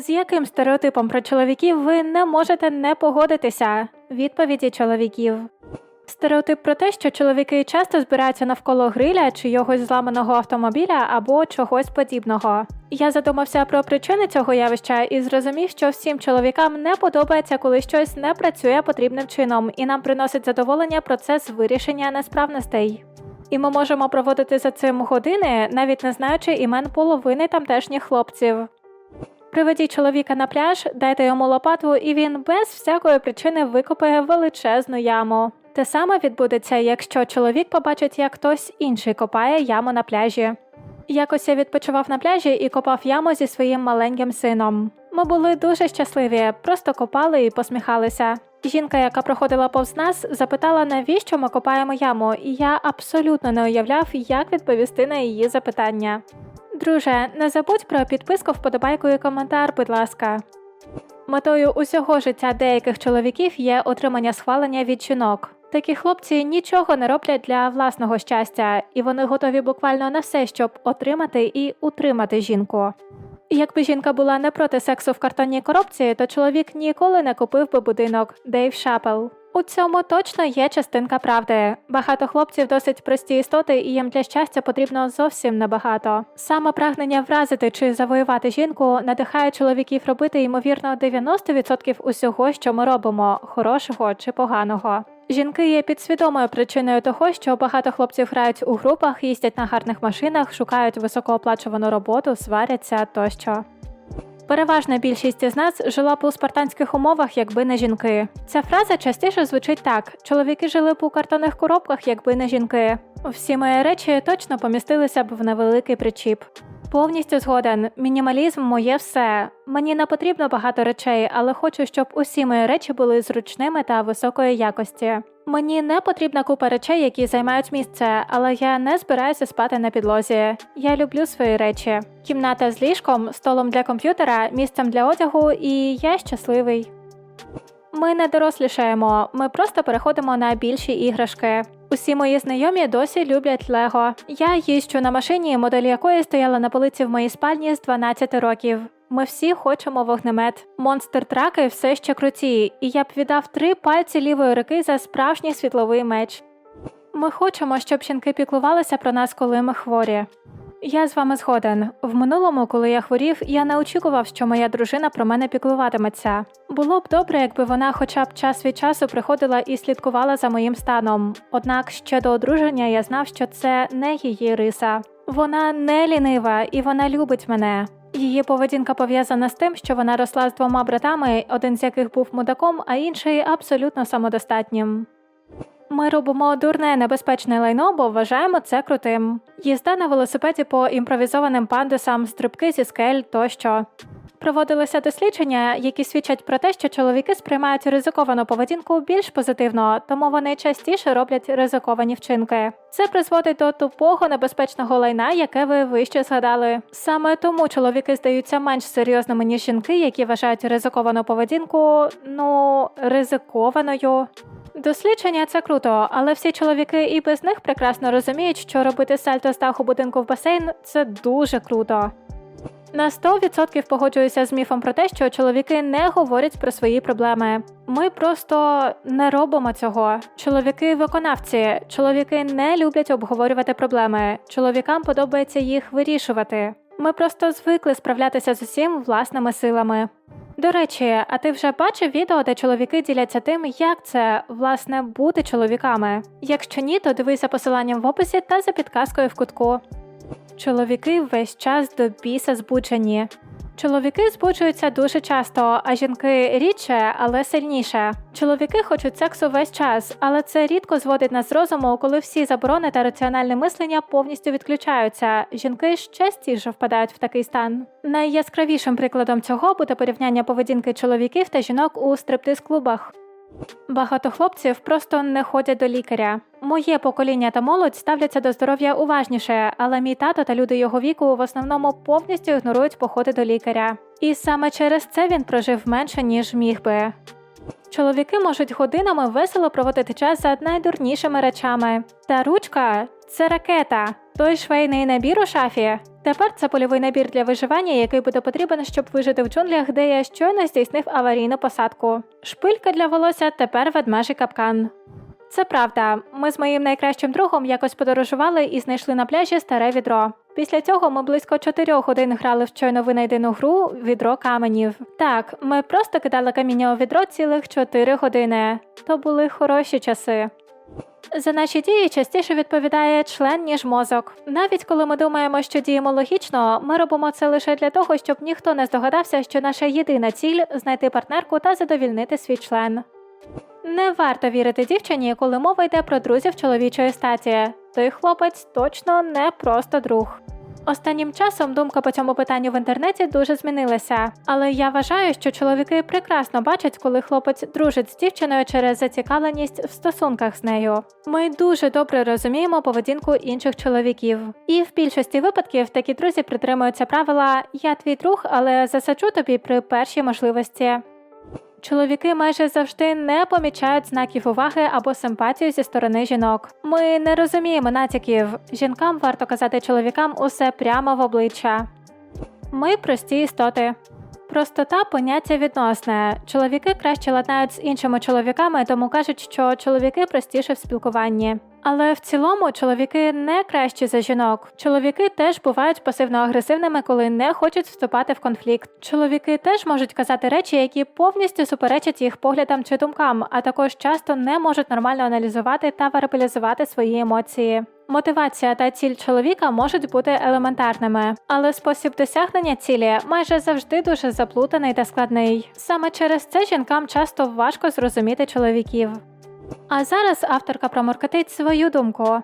З яким стереотипом про чоловіків ви не можете не погодитися? Відповіді чоловіків. Стереотип про те, що чоловіки часто збираються навколо гриля чи йогось зламаного автомобіля або чогось подібного. Я задумався про причини цього явища і зрозумів, що всім чоловікам не подобається, коли щось не працює потрібним чином, і нам приносить задоволення процес вирішення несправностей. І ми можемо проводити за цим години, навіть не знаючи імен половини тамтешніх хлопців. Приведіть чоловіка на пляж, дайте йому лопату, і він без всякої причини викопає величезну яму. Те саме відбудеться, якщо чоловік побачить, як хтось інший копає яму на пляжі. Якось я відпочивав на пляжі і копав яму зі своїм маленьким сином. Ми були дуже щасливі, просто копали і посміхалися. Жінка, яка проходила повз нас, запитала, навіщо ми копаємо яму, і я абсолютно не уявляв, як відповісти на її запитання. Друже, не забудь про підписку, вподобайку і коментар, будь ласка. Метою усього життя деяких чоловіків є отримання схвалення від жінок. Такі хлопці нічого не роблять для власного щастя, і вони готові буквально на все, щоб отримати і утримати жінку. Якби жінка була не проти сексу в картонній коробці, то чоловік ніколи не купив би будинок Дейв Шапел. У цьому точно є частинка правди. Багато хлопців досить прості істоти, і їм для щастя потрібно зовсім небагато. Саме прагнення вразити чи завоювати жінку надихає чоловіків робити ймовірно 90% усього, що ми робимо, хорошого чи поганого. Жінки є підсвідомою причиною того, що багато хлопців грають у групах, їздять на гарних машинах, шукають високооплачувану роботу, сваряться тощо. Переважна більшість із нас жила б у спартанських умовах, якби не жінки. Ця фраза частіше звучить так: чоловіки жили б у картонних коробках, якби не жінки. Всі мої речі точно помістилися б в невеликий причіп. Повністю згоден. Мінімалізм моє все. Мені не потрібно багато речей, але хочу, щоб усі мої речі були зручними та високої якості. Мені не потрібна купа речей, які займають місце, але я не збираюся спати на підлозі. Я люблю свої речі. Кімната з ліжком, столом для комп'ютера, місцем для одягу, і я щасливий. Ми не дорослішаємо, ми просто переходимо на більші іграшки. Усі мої знайомі досі люблять Лего. Я їжджу на машині, модель якої стояла на полиці в моїй спальні з 12 років. Ми всі хочемо вогнемет. Монстр траки все ще круті, і я б віддав три пальці лівої руки за справжній світловий меч. Ми хочемо, щоб жінки піклувалися про нас, коли ми хворі. Я з вами згоден. В минулому, коли я хворів, я не очікував, що моя дружина про мене піклуватиметься. Було б добре, якби вона хоча б час від часу приходила і слідкувала за моїм станом. Однак ще до одруження я знав, що це не її риса. Вона не лінива і вона любить мене. Її поведінка пов'язана з тим, що вона росла з двома братами, один з яких був мудаком, а інший абсолютно самодостатнім. Ми робимо дурне небезпечне лайно, бо вважаємо це крутим. Їзда на велосипеді по імпровізованим пандусам, стрибки зі скель тощо. Проводилися дослідження, які свідчать про те, що чоловіки сприймають ризиковану поведінку більш позитивно, тому вони частіше роблять ризиковані вчинки. Це призводить до тупого небезпечного лайна, яке ви вище згадали. Саме тому чоловіки здаються менш серйозними ніж жінки, які вважають ризиковану поведінку, ну ризикованою. Дослідження це круто, але всі чоловіки і без них прекрасно розуміють, що робити сальто з даху будинку в басейн це дуже круто. На 100% погоджуюся з міфом про те, що чоловіки не говорять про свої проблеми. Ми просто не робимо цього. Чоловіки виконавці, чоловіки не люблять обговорювати проблеми. Чоловікам подобається їх вирішувати. Ми просто звикли справлятися з усім власними силами. До речі, а ти вже бачив відео, де чоловіки діляться тим, як це власне бути чоловіками? Якщо ні, то дивись за посиланням в описі та за підказкою в кутку. Чоловіки весь час до біса збуджені. Чоловіки збуджуються дуже часто, а жінки рідше, але сильніше. Чоловіки хочуть сексу весь час, але це рідко зводить нас з розуму, коли всі заборони та раціональне мислення повністю відключаються. Жінки ж частіше впадають в такий стан. Найяскравішим прикладом цього буде порівняння поведінки чоловіків та жінок у стриптиз-клубах. Багато хлопців просто не ходять до лікаря. Моє покоління та молодь ставляться до здоров'я уважніше, але мій тато та люди його віку в основному повністю ігнорують походи до лікаря. І саме через це він прожив менше, ніж міг би. Чоловіки можуть годинами весело проводити час за найдурнішими речами. Та ручка це ракета. Той швейний набір у шафі. Тепер це польовий набір для виживання, який буде потрібен, щоб вижити в джунглях, де я щойно здійснив аварійну посадку. Шпилька для волосся тепер ведмежий капкан. Це правда. Ми з моїм найкращим другом якось подорожували і знайшли на пляжі старе відро. Після цього ми близько чотирьох годин грали в щойно винайдену гру відро каменів. Так, ми просто кидали каміння у відро цілих чотири години. То були хороші часи. За наші дії частіше відповідає член, ніж мозок. Навіть коли ми думаємо, що діємо логічно, ми робимо це лише для того, щоб ніхто не здогадався, що наша єдина ціль знайти партнерку та задовільнити свій член. Не варто вірити дівчині, коли мова йде про друзів чоловічої статі. Той хлопець точно не просто друг. Останнім часом думка по цьому питанню в інтернеті дуже змінилася, але я вважаю, що чоловіки прекрасно бачать, коли хлопець дружить з дівчиною через зацікавленість в стосунках з нею. Ми дуже добре розуміємо поведінку інших чоловіків, і в більшості випадків такі друзі притримуються правила Я твій друг, але засаджу тобі при першій можливості. Чоловіки майже завжди не помічають знаків уваги або симпатію зі сторони жінок. Ми не розуміємо натяків. Жінкам варто казати чоловікам усе прямо в обличчя. Ми прості істоти. Простота поняття відносне. Чоловіки краще ладнають з іншими чоловіками, тому кажуть, що чоловіки простіше в спілкуванні. Але в цілому чоловіки не кращі за жінок. Чоловіки теж бувають пасивно-агресивними, коли не хочуть вступати в конфлікт. Чоловіки теж можуть казати речі, які повністю суперечать їх поглядам чи думкам, а також часто не можуть нормально аналізувати та вербалізувати свої емоції. Мотивація та ціль чоловіка можуть бути елементарними, але спосіб досягнення цілі майже завжди дуже заплутаний та складний. Саме через це жінкам часто важко зрозуміти чоловіків. А зараз авторка проморкотить свою думку.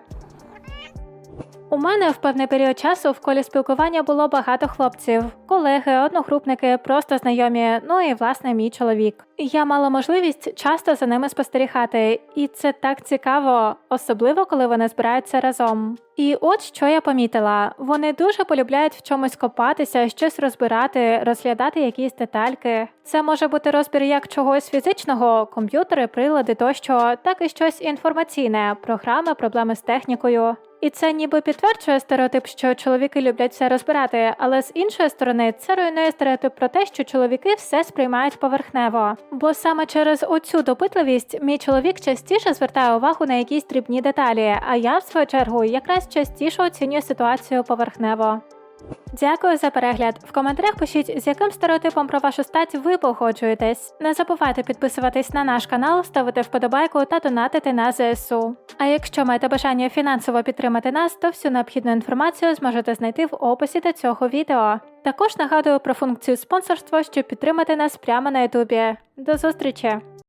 У мене в певний період часу в колі спілкування було багато хлопців, колеги, одногрупники, просто знайомі, ну і власне мій чоловік. Я мала можливість часто за ними спостерігати, і це так цікаво, особливо коли вони збираються разом. І от що я помітила: вони дуже полюбляють в чомусь копатися, щось розбирати, розглядати якісь детальки. Це може бути розбір як чогось фізичного, комп'ютери, прилади тощо, так і щось інформаційне, програми, проблеми з технікою. І це ніби підтверджує стереотип, що чоловіки люблять все розбирати, але з іншої сторони це руйнує стереотип про те, що чоловіки все сприймають поверхнево. Бо саме через оцю допитливість мій чоловік частіше звертає увагу на якісь дрібні деталі, а я, в свою чергу, якраз частіше оцінюю ситуацію поверхнево. Дякую за перегляд. В коментарях пишіть, з яким стереотипом про вашу стать ви погоджуєтесь. Не забувайте підписуватись на наш канал, ставити вподобайку та донатити на ЗСУ. А якщо маєте бажання фінансово підтримати нас, то всю необхідну інформацію зможете знайти в описі до цього відео. Також нагадую про функцію спонсорства, щоб підтримати нас прямо на ютубі. До зустрічі!